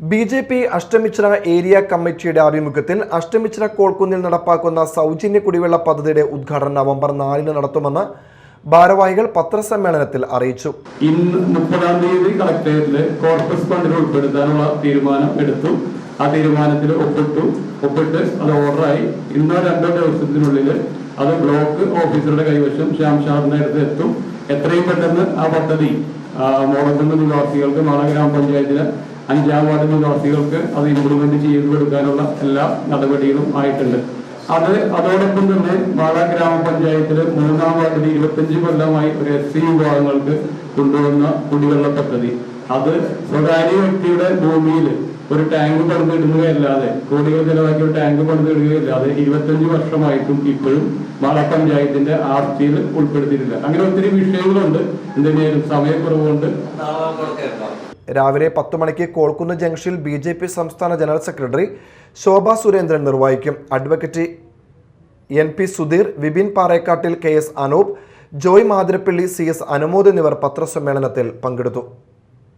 B J P Ashtamichira area കമ്മിറ്റിയുടെ ആഭിമുഖ്യത്തിൽ അഷ്ടമിച്ചിറ കോൾക്കുന്നിൽ നടപ്പാക്കുന്ന സൗജന്യ കുടിവെള്ള പദ്ധതിയുടെ ഉദ്ഘാടനം നവംബർ നാലിന് നടത്തുമെന്ന് ഭാരവാഹികൾ പത്രസമ്മേളനത്തിൽ അറിയിച്ചു. ഇന്ന് മുപ്പതാം തീയതി കളക്ടറേറ്റിൽ കോർപ്പസ് ഫണ്ടിൽ ഉൾപ്പെടുത്താനുള്ള തീരുമാനം എടുത്തു. ആ തീരുമാനത്തിൽ ഒപ്പിട്ടു. ഒപ്പിട്ട് അത് ഓർഡറായി. ഇന്നോ രണ്ടോ ദിവസത്തിനുള്ളിൽ അത് ബ്ലോക്ക് ഓഫീസറുടെ കൈവശം ശ്യാം ഷാറിന്റെ അടുത്ത് എത്തും. എത്രയും പെട്ടെന്ന് ആ പദ്ധതി മോളത്തുന്ന നിവാസികൾക്ക് മാള ഗ്രാമപഞ്ചായത്തിലെ അഞ്ചാം വാർഡ് നിവാസികൾക്ക് അത് ഇംപ്ലിമെന്റ് ചെയ്തു കൊടുക്കാനുള്ള എല്ലാ നടപടികളും ആയിട്ടുണ്ട്. അത് അതോടൊപ്പം തന്നെ വാഴ ഗ്രാമപഞ്ചായത്തിൽ മൂന്നാം വാർഡിൽ ഇരുപത്തഞ്ച് കൊല്ലമായി ഒരു എസ് സി വിഭാഗങ്ങൾക്ക് കൊണ്ടുവന്ന കുടിവെള്ള പദ്ധതി. അത് സ്വകാര്യ വ്യക്തിയുടെ ഭൂമിയിൽ ഒരു ടാങ്ക് പണിതിടുകയല്ലാതെ കോടികൾ ചെലവാക്കി ഒരു ടാങ്ക് പണിതിടുകയല്ലാതെ ഇരുപത്തഞ്ച് വർഷമായിട്ടും ഇപ്പോഴും മാള പഞ്ചായത്തിന്റെ ആർത്തിയിൽ ഉൾപ്പെടുത്തിയിട്ടില്ല. അങ്ങനെ ഒത്തിരി വിഷയങ്ങളുണ്ട്. എന്തിനേലും സമയക്കുറവുകൊണ്ട് രാവിലെ പത്ത് മണിക്ക് കോൾക്കുന്ന് ജംഗ്ഷനിൽ ബി ജെ പി സംസ്ഥാന ജനറൽ സെക്രട്ടറി ശോഭ സുരേന്ദ്രൻ നിർവഹിക്കും. Advocate N P Sudheer Vipin Parekkattil K S Anoop Joy Mathirappally C S Anumod എന്നിവർ പത്രസമ്മേളനത്തിൽ പങ്കെടുത്തു.